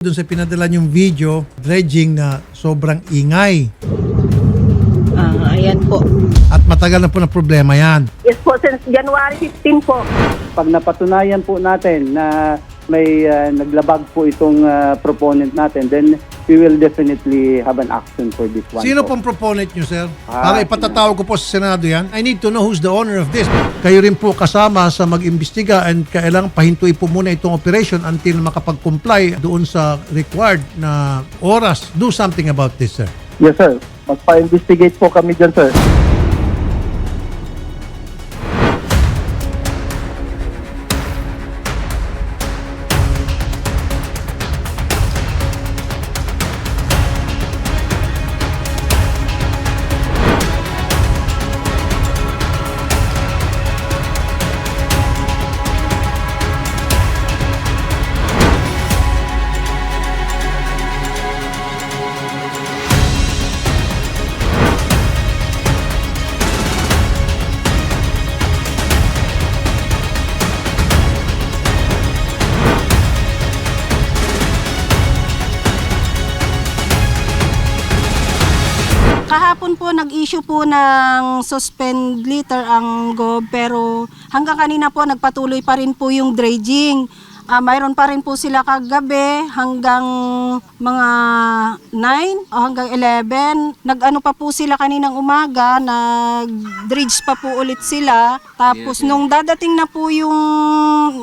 Doon sa pinadala yung video, dredging na sobrang ingay. Ah, ayan po. At matagal na po na problema yan. Yes po, since January 15 po. Pag napatunayan po natin na may ah, naglabag po itong ah, proponent natin, then we will definitely have an action for this one. Sino po. pong proponent nyo, sir? Ah, Para ipatatawag ko po sa Senado yan. I need to know who's the owner of this. Kayo rin po kasama sa mag-imbestiga and kailangang pahintuin po muna itong operation until makapag-comply doon sa required na oras. Do something about this, sir. Yes, sir. Magpa-investigate po kami dyan, sir. Po ng suspend letter ang GOB pero hanggang kanina po nagpatuloy pa rin po yung dredging. Ah, mayroon pa rin po sila kagabi hanggang mga 9 o hanggang 11. Nag-ano pa po sila kaninang umaga, nag-dredge pa po ulit sila. Tapos nung dadating na po yung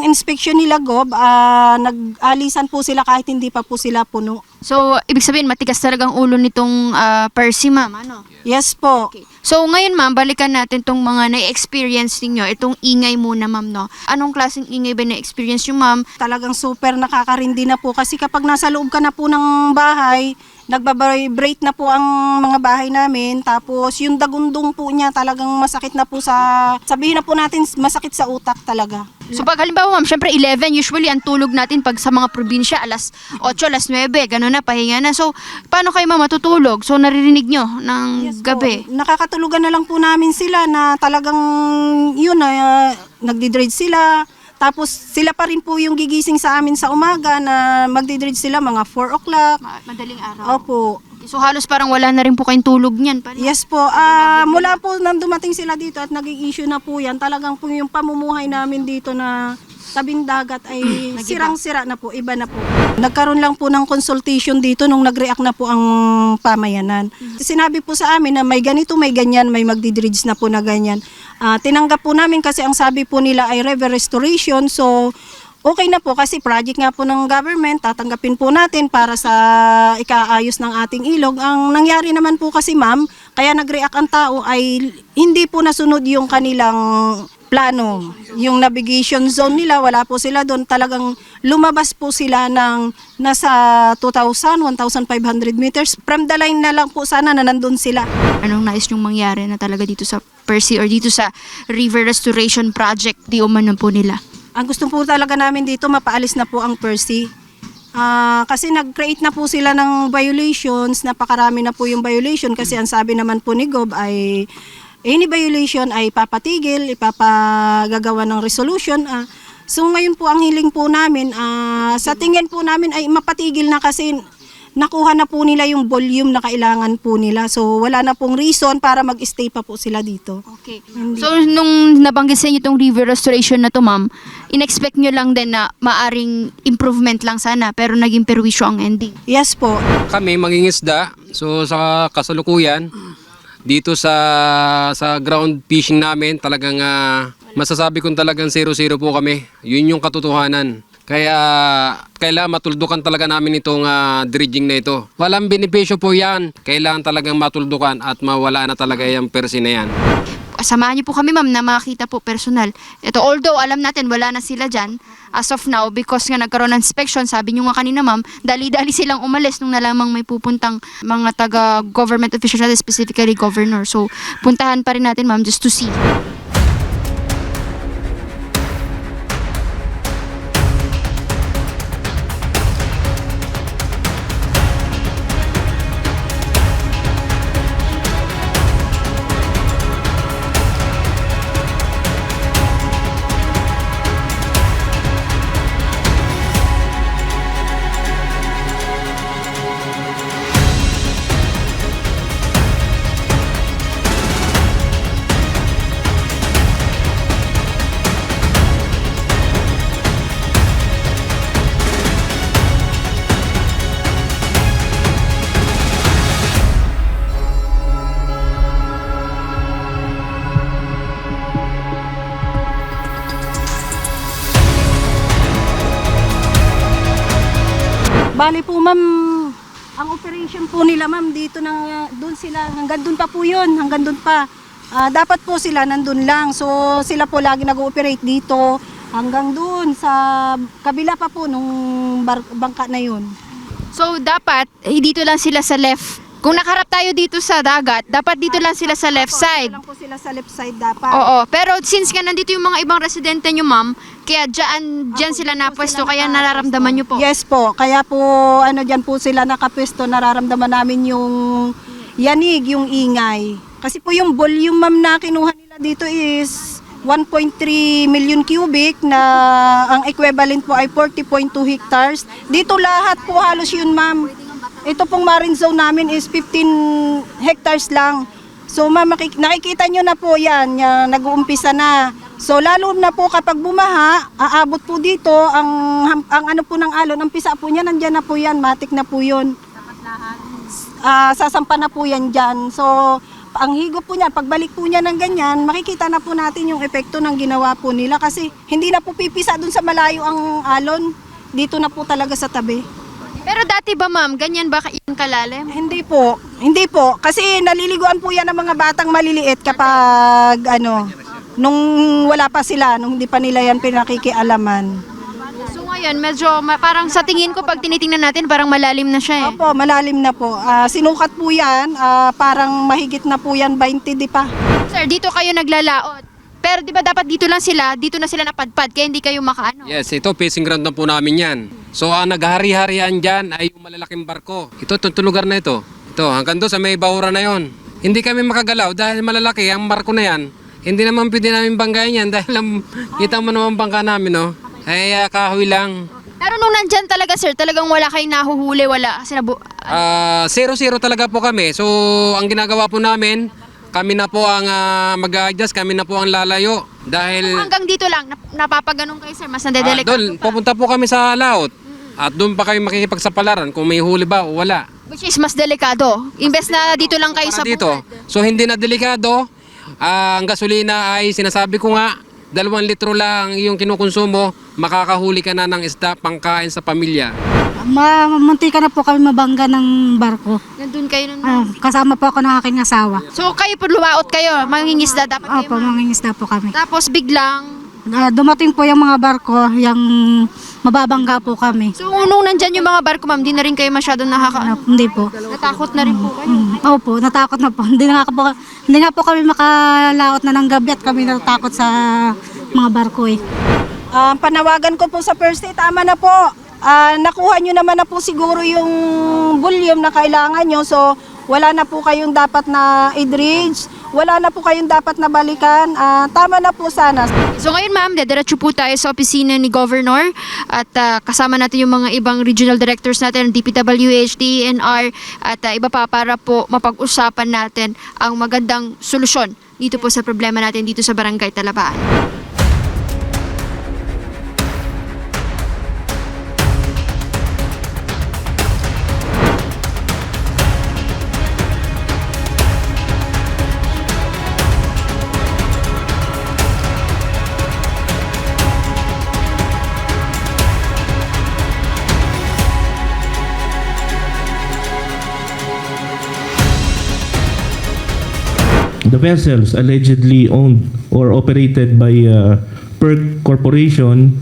inspection nila GOB, ah, nag-alisan po sila kahit hindi pa po sila puno. So, ibig sabihin, matigas talagang ulo nitong ah, Percy, ma'am. Ano? Yes po. Okay. So, ngayon, ma'am, balikan natin tong mga na-experience ninyo. Itong ingay muna, ma'am, no? Anong klaseng ingay ba na-experience yung ma'am? talagang super nakakarindi na po kasi kapag nasa loob ka na po ng bahay, nagbabibrate na po ang mga bahay namin tapos yung dagundong po niya talagang masakit na po sa sabihin na po natin masakit sa utak talaga. So, pag halimbawa, ma'am, syempre 11, usually ang tulog natin pag sa mga probinsya, alas 8, alas 9, gano'n na, pahinga na. So, paano kayo, ma'am, matutulog? So, naririnig nyo ng Yes po. gabi? Nakakatulugan na lang po namin sila na talagang yun na uh, nagdi-dredge sila. Tapos sila pa rin po yung gigising sa amin sa umaga na magdi-dredge sila mga 4 o'clock. Ma- Madaling araw. Opo. So, halos parang wala na rin po kayong tulog niyan. Paano? Yes po. Ah, mula po nang dumating sila dito at naging issue na po yan, talagang po yung pamumuhay namin dito na tabing dagat ay sirang-sira na po, iba na po. Nagkaroon lang po ng consultation dito nung nag-react na po ang pamayanan. Sinabi po sa amin na may ganito, may ganyan, may magdidridge na po na ganyan. Ah, tinanggap po namin kasi ang sabi po nila ay river restoration, so okay na po kasi project nga po ng government, tatanggapin po natin para sa ikaayos ng ating ilog. Ang nangyari naman po kasi ma'am, kaya nag-react ang tao ay hindi po nasunod yung kanilang plano. Yung navigation zone nila, wala po sila doon. Talagang lumabas po sila ng nasa 2,000, 1,500 meters. From the line na lang po sana na nandun sila. Anong nais nyong mangyari na talaga dito sa Percy or dito sa River Restoration Project di umano po nila? Ang gusto po talaga namin dito, mapaalis na po ang Percy. Ah, kasi nag-create na po sila ng violations, napakarami na po yung violation kasi ang sabi naman po ni Gob ay any violation ay papatigil, ipapagagawa ng resolution. Ah, so ngayon po ang hiling po namin, ah, sa tingin po namin ay mapatigil na kasi nakuha na po nila yung volume na kailangan po nila. So wala na pong reason para mag-stay pa po sila dito. Okay. So, nung nabanggit sa inyo itong river restoration na to, ma'am, in-expect nyo lang din na maaring improvement lang sana, pero naging perwisyo ang ending. Yes po. kami mangingisda. So sa kasalukuyan dito sa sa ground fishing namin talagang ah, masasabi kong talagang zero-zero po kami. Yun yung katotohanan. Kaya kailangan matuldukan talaga namin itong ah, dredging na ito. Walang benepisyo po yan. Kailangan talagang matuldukan at mawala na talaga yung persi na yan. Samahan niyo po kami, ma'am, na makita po personal. Ito, although alam natin wala na sila dyan, as of now, because nga nagkaroon ng inspection, sabi niyo nga kanina, ma'am, dali-dali silang umalis nung nalamang may pupuntang mga taga-government officials natin, specifically governor. So, puntahan pa rin natin, ma'am, just to see. Bali po ma'am, ang operation po nila ma'am dito nang doon sila hanggang doon pa po 'yun, hanggang doon pa. Ah, dapat po sila nandun lang. So sila po lagi nag-ooperate dito hanggang doon sa kabila pa po nung bangka na 'yun. So dapat eh, dito lang sila sa left. Kung nakaharap tayo dito sa dagat, dapat dito lang sila sa left Opo, side. dito lang po sila sa left side dapat. Oo, pero since nga nandito yung mga ibang residente nyo, ma'am, kaya dyan, dyan sila dito po napwesto, sila kaya nararamdaman nyo po. Yes po, kaya po ano diyan po sila nakapwesto, nararamdaman namin yung yanig, yung ingay. Kasi po yung volume ma'am na kinuha nila dito is 1.3 million cubic na ang equivalent po ay 40.2 hectares. Dito lahat po halos yun ma'am. Ito pong marine zone namin is 15 hectares lang. So ma'am, nakikita nyo na po yan, yan nag-uumpisa na. So lalo na po kapag bumaha, aabot po dito ang, ang ano po ng alon, ang pisa po niya, nandyan na po yan, matik na po yun. Ah, sasampa na po yan dyan. So ang higop po niyan, pagbalik po niya ng ganyan, makikita na po natin yung epekto ng ginawa po nila kasi hindi na po pipisa dun sa malayo ang alon. Dito na po talaga sa tabi. Pero dati ba, ma'am, ganyan ba yung kalalim? Hindi po. Hindi po. Kasi naliliguan po yan ng mga batang maliliit kapag ano, nung wala pa sila, nung hindi pa nila yan pinakikialaman. So ngayon, medyo ma- parang sa tingin ko pag tinitingnan natin, parang malalim na siya eh. Opo, malalim na po. Ah, sinukat po yan, ah, parang mahigit na po yan, 20 di pa. Sir, dito kayo naglalaot. Pero di ba dapat dito lang sila, dito na sila napadpad, kaya hindi kayo makaano. Yes, ito fishing ground na po namin yan. So ang naghari-harian dyan ay yung malalaking barko. Ito, itong lugar na ito. Ito, hanggang doon sa may bahura na yon. Hindi kami makagalaw dahil malalaki ang barko na yan. Hindi naman pwede namin banggayin yan dahil ang, kita mo naman bangka namin, no? Ay, ah, kahoy lang. Pero nung nandyan talaga, sir, talagang wala kayong nahuhuli, wala. Kasi nabu- Ah, zero-zero talaga po kami. So, ang ginagawa po namin, kami na po ang ah, mag-adjust, kami na po ang lalayo. Dahil hanggang dito lang, nap- napapaganong kayo, sir, mas ah, nadedelikado doon, pa. pupunta po kami sa laot. At doon pa kami makikipagsapalaran kung may huli ba o wala. Which is mas delikado. Imbes na dito lang kayo sa Para dito. bukid. So hindi na delikado. Ah, ang gasolina ay sinasabi ko nga, dalawang litro lang yung kinukonsumo, makakahuli ka na ng isda pangkain sa pamilya. Ma munti ka na po kami mabangga ng barko. Nandun kayo nun. Ah, kasama po ako ng aking asawa. So kayo po luwaot kayo, mangingisda dapat kayo. Opo, ma'am. mangingisda po kami. Tapos biglang, Ah, dumating po yung mga barko, yung mababangga po kami. so nung nandyan yung mga barko ma'am, di na rin kayo masyadong Ah, nakaka... hindi po. Natakot na rin po kayo. Mm, opo, natakot na po. Hindi nga po, hindi nga po kami makalaot na ng gabi at kami natatakot sa mga barko eh. Ah, panawagan ko po sa first aid, tama na po. Ah, nakuha nyo naman na po siguro yung volume na kailangan nyo. So, wala na po kayong dapat na i-dredge. Wala na po kayong dapat na balikan. Ah, tama na po sana. So ngayon ma'am, dediretso po tayo sa opisina ni Governor at ah, kasama natin yung mga ibang regional directors natin, DPWH, DENR at ah, iba pa para po mapag-usapan natin ang magandang solusyon dito po sa problema natin dito sa Barangay Talabaan. The vessels allegedly owned or operated by uh, PERC Corporation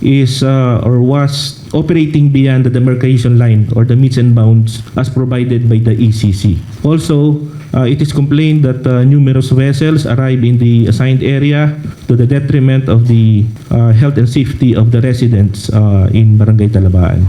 is uh, or was operating beyond the demarcation line or the meets and bounds as provided by the ECC. Also, uh, it is complained that uh, numerous vessels arrived in the assigned area to the detriment of the uh, health and safety of the residents uh, in Barangay Talabaan.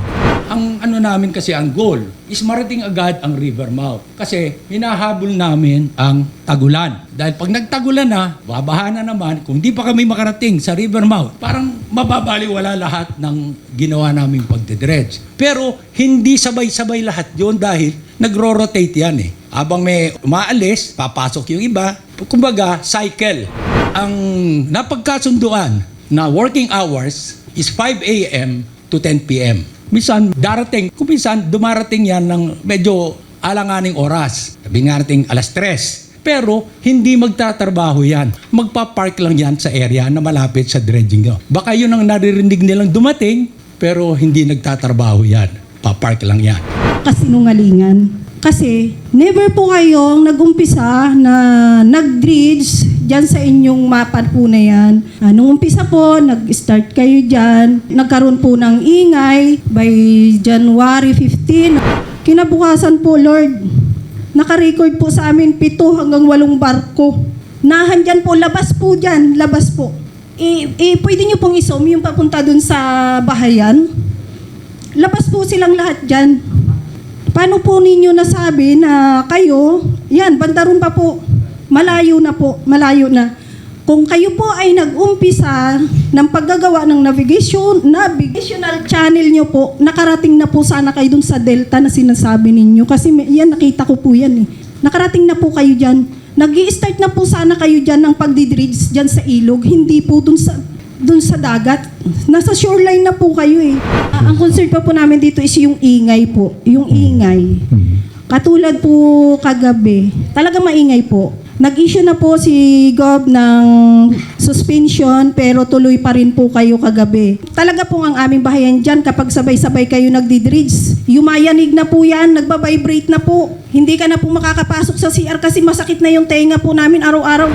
Ang ano namin kasi ang goal is marating agad ang river mouth. Kasi hinahabol namin ang tagulan. Dahil pag nagtagulan na, babaha na naman, kung di pa kami makarating sa river mouth, parang mababaliwala lahat ng ginawa naming pagdedredge. Pero hindi sabay-sabay lahat yon dahil nagro-rotate yan eh. Habang may umaalis, papasok yung iba. Kumbaga, cycle. Ang napagkasunduan na working hours is 5 a.m. to 10 p.m. Minsan darating, kung minsan dumarating yan ng medyo alanganing oras. Sabi nga natin alas 3. Pero hindi magtatrabaho yan. Magpa-park lang yan sa area na malapit sa dredging. Baka yun ang naririnig nilang dumating, pero hindi nagtatrabaho yan. papark lang yan. kasinungalingan. Kasi never po kayong nagumpisa na nag-dredge dyan sa inyong mapa po na yan. Ah, nung umpisa po, nag-start kayo dyan. Nagkaroon po ng ingay by January 15. Kinabukasan po, Lord, nakarecord po sa amin pito hanggang walong barko. Nahan dyan po, labas po dyan, labas po. Eh, eh, pwede nyo pong isom yung papunta dun sa bahayan. Labas po silang lahat dyan. Paano po ninyo nasabi na kayo, yan, bandaron pa po, malayo na po, malayo na. Kung kayo po ay nag-umpisa ng paggagawa ng navigation, navigational channel nyo po, nakarating na po sana kayo dun sa delta na sinasabi ninyo. Kasi yan, nakita ko po yan eh. Nakarating na po kayo dyan. nag start na po sana kayo dyan ng pagdidridge dyan sa ilog, hindi po dun sa dun sa dagat. Nasa shoreline na po kayo eh. Ah, ang concern pa po namin dito is yung ingay po. Yung ingay. Katulad po kagabi, talaga maingay po. Nag-issue na po si Gob ng suspension pero tuloy pa rin po kayo kagabi. Talaga po ang aming bahayan dyan kapag sabay-sabay kayo nagdidridge. Yumayanig na po yan, nagbabibrate na po. Hindi ka na po makakapasok sa CR kasi masakit na yung tenga po namin araw-araw.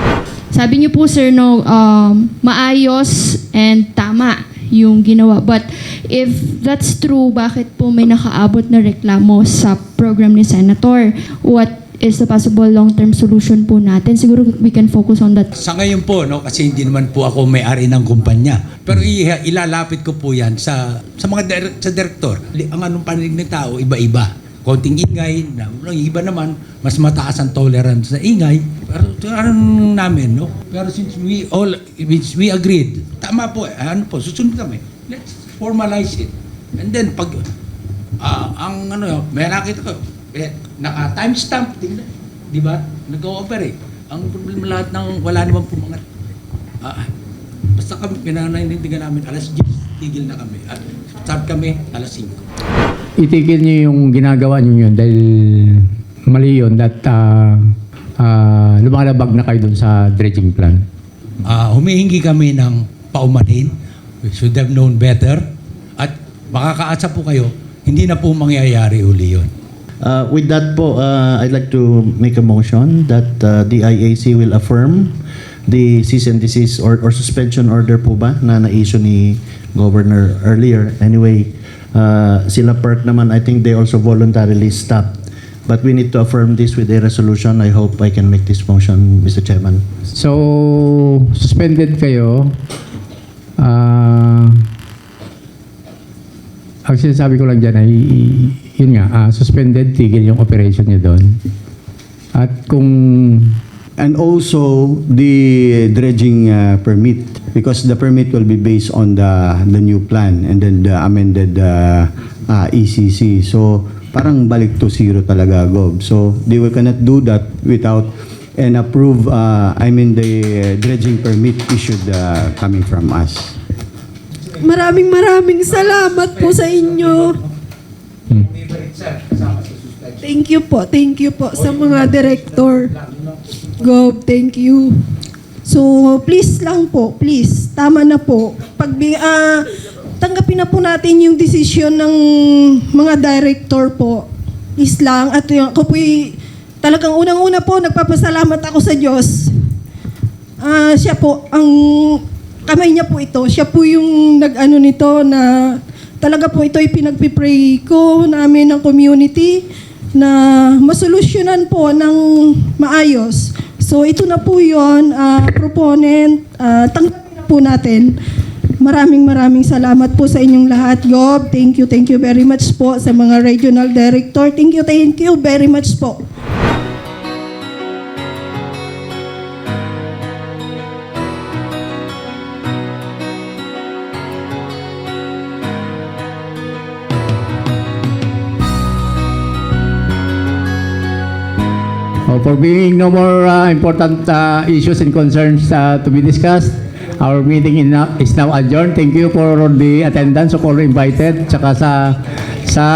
Sabi niyo po sir no um, maayos and tama yung ginawa. But if that's true, bakit po may nakaabot na reklamo sa program ni Senator? What is the possible long-term solution po natin? Siguro we can focus on that. Sa ngayon po, no, kasi hindi naman po ako may-ari ng kumpanya. Pero i- ilalapit ko po yan sa sa mga dir- sa direktor. Li- Ang anong paninig ng tao, iba-iba. Konting ingay, na, yung iba naman, mas mataas ang tolerance sa ingay. Pero ano namin, no? Pero since we all, which we agreed, tama po, eh, ano po, susunod kami. Let's formalize it. And then, pag, ah, ang ano, may nakita ko, eh, naka timestamp, tingnan, di ba? Nag-ooperate. Ang problema lahat ng wala naman po mga Ah, basta kami, pinananindigan namin, alas 10, tigil na kami. At start kami, alas 5. itigil niyo yung ginagawa niyo yun dahil mali yun that uh, uh, lumalabag na kayo dun sa dredging plan. Ah, humihingi kami ng paumanhin. We should have known better. At makakaasa po kayo, hindi na po mangyayari uli yun. Uh, with that po, uh, I'd like to make a motion that uh, the IAC will affirm the cease and desist or, or suspension order po ba na na-issue ni Governor earlier. Anyway, uh, sila PERC naman, I think they also voluntarily stopped. But we need to affirm this with a resolution. I hope I can make this motion, Mr. Chairman. So, suspended kayo. Ah, ang sinasabi ko lang dyan ay, yun nga, ah, suspended, tigil yung operation niyo doon. At kung And also the dredging uh, permit because the permit will be based on the the new plan and then the amended uh, uh, ECC. So parang balik to zero talaga Gob. So they will cannot do that without an approved uh, I mean the dredging permit issued uh, coming from us. Maraming maraming salamat po sa inyo. Thank you po, thank you po sa mga director. Gob, thank you. So, please lang po, please, tama na po. Pag, ah, tanggapin na po natin yung desisyon ng mga director po. Please lang. At yung, ako po'y talagang unang-una po, nagpapasalamat ako sa Diyos. Ah, siya po, ang kamay niya po ito. Siya po yung nag-ano nito na talaga po ito ay pinagpipray ko namin ng community na masolusyonan po ng maayos. So ito na po yun, ah, proponent, ah, tanggapin na po natin. Maraming maraming salamat po sa inyong lahat, Gob. Thank you, thank you very much po sa mga regional director. Thank you, thank you very much po. Oh, for being no more uh, important uh, issues and concerns uh, to be discussed, our meeting in now, is now adjourned. Thank you for the attendance of all invited, tsaka sa sa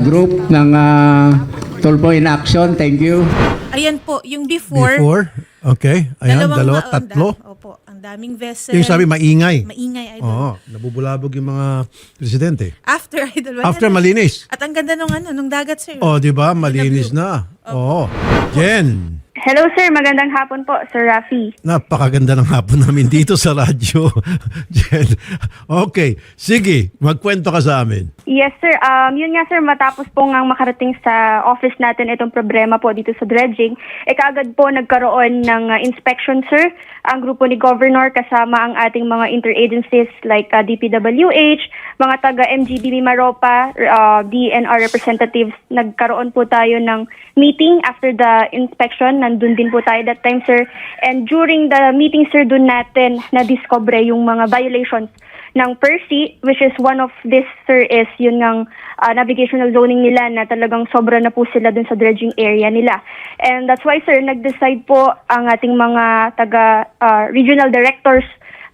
group ng uh, Tulpo in Action. Thank you. Ayan po, yung before, Before, okay. Ayan, dalawang dalawa, maunda. tatlo. Opo, ang ang daming vessel. Yung sabi, maingay. Maingay, idol. Oo, nabubulabog yung mga presidente. After, idol. wala After na. malinis. At ang ganda nung ano, nung dagat, sir. Oh, di ba? Malinis na. Oo. Jen, Hello sir, magandang hapon po, Sir Rafi. napakaganda ng hapon namin dito sa radyo. Jen, okay. Sige, magkwento ka sa amin. Yes sir, um, yun nga sir, matapos po nga makarating sa office natin itong problema po dito sa dredging, eh kaagad po nagkaroon ng uh, inspection sir, ang grupo ni Governor kasama ang ating mga interagencies like uh, DPWH, mga taga MGB Mimaropa, uh, DNR representatives, nagkaroon po tayo ng meeting after the inspection, nandun din po tayo that time sir, and during the meeting sir, dun natin na-discover yung mga violations ng Percy, which is one of this, sir, is yun ng uh, navigational zoning nila na talagang sobra na po sila dun sa dredging area nila. And that's why, sir, nag-decide po ang ating mga taga uh, regional directors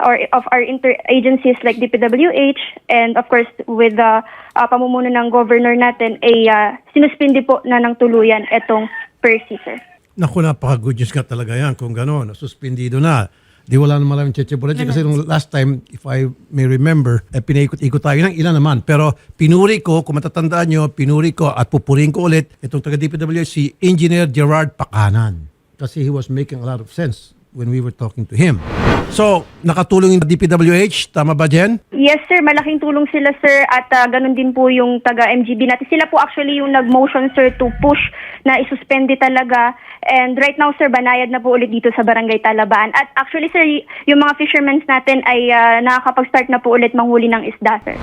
or of our interagencies like DPWH and of course with the uh, pamumuno ng governor natin ay uh, sinuspindi po na ng tuluyan itong Percy, sir. Naku, napaka-good news nga talaga yan kung gano'n, suspendido na. Di wala na maraming cheche kasi nung last time, if I may remember, eh, pinaikot-ikot tayo ng ilan naman. Pero pinuri ko, kung matatandaan nyo, pinuri ko at pupurin ko ulit itong taga DPWH, si Engineer Gerard Pakanan. Kasi he was making a lot of sense when we were talking to him. So, nakatulong yung DPWH, tama ba Jen? Yes sir, malaking tulong sila sir at uh, ganun din po yung taga MGB natin. Sila po actually yung nag-motion sir to push na isuspende talaga. And right now sir, banayad na po ulit dito sa Barangay Talabaan. At actually sir, yung mga fishermen natin ay uh, nakakapag-start na po ulit manghuli ng isda sir.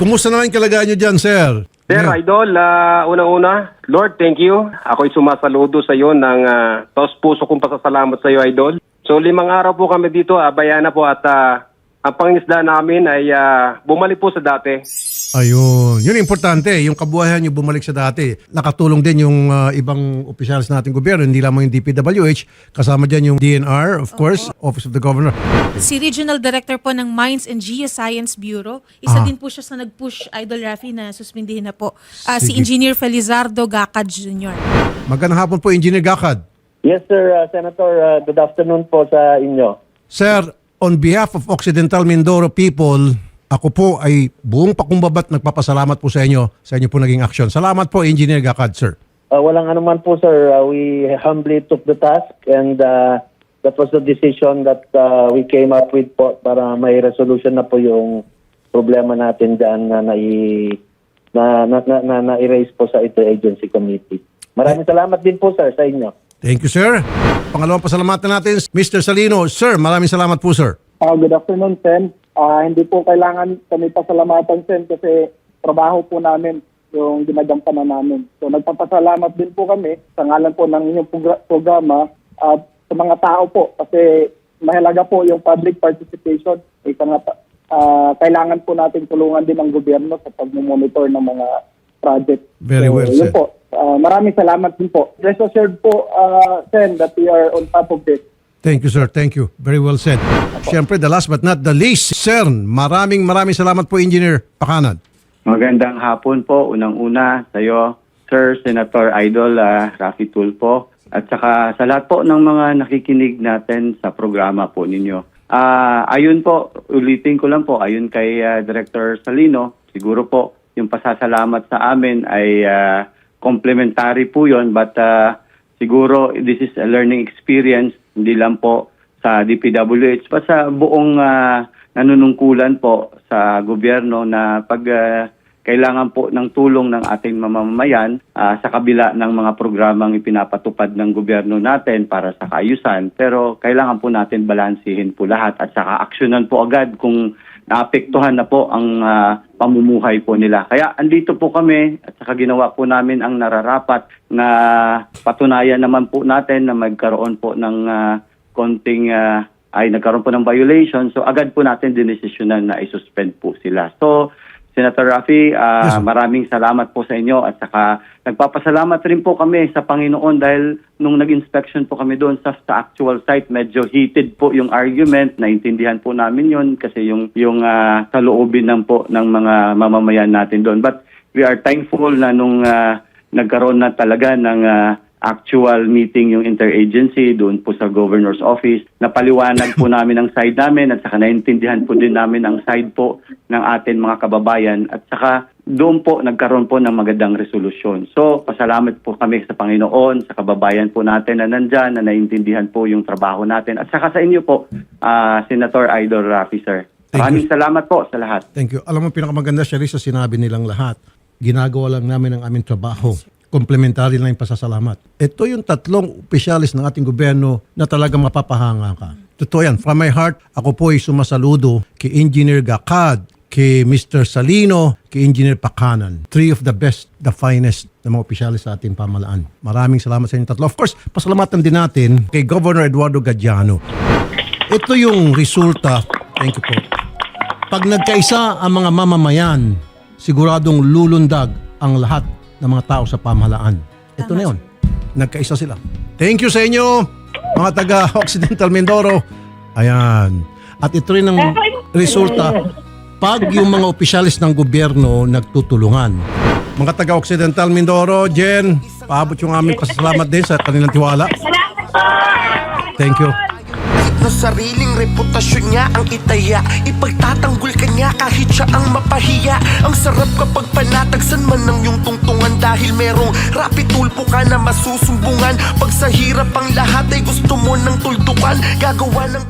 Kumusta naman yung kalagayan nyo dyan, sir? Sir, Idol, ah, unang-una, Lord, thank you. Ako'y sumasaludo sa iyo ng uh, taos puso kong pasasalamat sa iyo, Idol. So, limang araw po kami dito, uh, bayana po, at ah, ang pangingisda namin ay ah, bumalik po sa dati. Ayun. Yun ang importante. Yung kabuhayan nyo bumalik sa dati. Nakatulong din yung uh, ibang opisyalis nating gobyerno. Hindi lamang yung DPWH. Kasama dyan yung DNR, of course, Office of the Governor. Si Regional Director po ng Mines and Geoscience Bureau. Isa Ah. din po siya sa nag-push, Idol Rafi, na suspindihin na po. Ah, si Sige. Engineer Felizardo Gacad Jr. Magandang hapon po, Engineer Gakad. Yes, sir. Uh, Senator, uh, good afternoon po sa inyo. Sir, on behalf of Occidental Mindoro people, ako po ay buong pakumbabat nagpapasalamat po sa inyo sa inyo po naging aksyon. Salamat po, Engineer Gakad, sir. Uh, walang anuman po, sir. Uh, we humbly took the task and uh, that was the decision that uh, we came up with po para may resolution na po yung problema natin dyan na nai na na na, na, na-erase po sa interagency committee. Maraming salamat din po, sir, sa inyo. Thank you, sir. Pangalawang pasalamatan natin, Mr. Salino. Sir, maraming salamat po, sir. Ah, good afternoon, Sen. Ah, hindi po kailangan kami pasalamatan, Sen, kasi trabaho po namin yung ginagampanan namin. So nagpapasalamat din po kami sa ngalan po ng inyong progra- programa at sa mga tao po kasi mahalaga po yung public participation. Ika nga, pa- ah, kailangan po natin tulungan din ng gobyerno sa pagmumonitor ng mga project. Very so, well yun said. po. Ah, maraming salamat din po. Rest assured po, ah, Sen, that we are on top of this. Thank you, sir. Thank you. Very well said. Siyempre, the last but not the least, sir, maraming maraming salamat po, Engineer Pakanan. Magandang hapon po, unang-una sa iyo, Sir Senator Idol ah, Rafi Tulfo, at saka sa lahat po ng mga nakikinig natin sa programa po ninyo. Ah, ayun po, ulitin ko lang po, ayun kay ah, Director Salino, siguro po yung pasasalamat sa amin ay ah, complementary po yon but ah, siguro this is a learning experience, hindi lang po sa DPWH, pa sa buong ah, nanunungkulan po sa gobyerno na pag ah, kailangan po ng tulong ng ating mamamayan ah, sa kabila ng mga programang ipinapatupad ng gobyerno natin para sa kaayusan. Pero kailangan po natin balansihin po lahat at saka aksyonan po agad kung naapektuhan na po ang ah, pamumuhay po nila. Kaya andito po kami at saka ginawa po namin ang nararapat na patunayan naman po natin na magkaroon po ng ah, konting ah, ay nagkaroon po ng violation. So agad po natin dinesisyonan na i-suspend po sila. So Senator Rafi, ah, Yes, sir. maraming salamat po sa inyo at saka nagpapasalamat rin po kami sa Panginoon dahil nung nag-inspection po kami doon sa, sa actual site, medyo heated po yung argument. Naintindihan po namin yon kasi yung, yung ah, saloobin ng po ng mga mamamayan natin doon. But we are thankful na nung ah, nagkaroon na talaga ng ah, actual meeting yung interagency doon po sa governor's office. Napaliwanag po namin ang side namin at saka naintindihan po din namin ang side po ng atin mga kababayan at saka doon po nagkaroon po ng magandang resolusyon. So, pasalamat po kami sa Panginoon, sa kababayan po natin na nandyan, na naintindihan po yung trabaho natin. At saka sa inyo po, ah, Senator Idol Rafi, sir. Thank Maraming salamat po sa lahat. Thank you. Alam mo, pinakamaganda, Sherry, sa sinabi nilang lahat. Ginagawa lang namin ang aming trabaho. Komplementary lang yung pasasalamat. Ito yung tatlong opisyalis ng ating gobyerno na talagang mapapahanga ka. Totoo yan. From my heart, ako po ay sumasaludo kay Engineer Gakad, kay Mr. Salino, kay Engineer Pakanan. Three of the best, the finest na mga opisyalis sa ating pamalaan. Maraming salamat sa inyo tatlo. Of course, pasalamatan din natin kay Governor Eduardo Gadiano. Ito yung resulta. Thank you po. Pag nagkaisa ang mga mamamayan, siguradong lulundag ang lahat ng mga tao sa pamahalaan. Ito na yun. Nagkaisa sila. Thank you sa inyo, mga taga Occidental Mindoro. Ayan. At ito rin ang resulta pag yung mga opisyalis ng gobyerno nagtutulungan. Mga taga Occidental Mindoro, Jen, paabot yung aming pasasalamat din sa kanilang tiwala. Thank you. Na sariling reputasyon niya ang itaya. Ipagtatanggol ka niya kahit siya ang mapahiya. Ang sarap kapag panatagsan man ng iyong tungtungan Dahil merong rapid tulpo ka na masusumbungan. Pag sa hirap ang lahat ay gusto mo ng tuldukan. Gagawa ng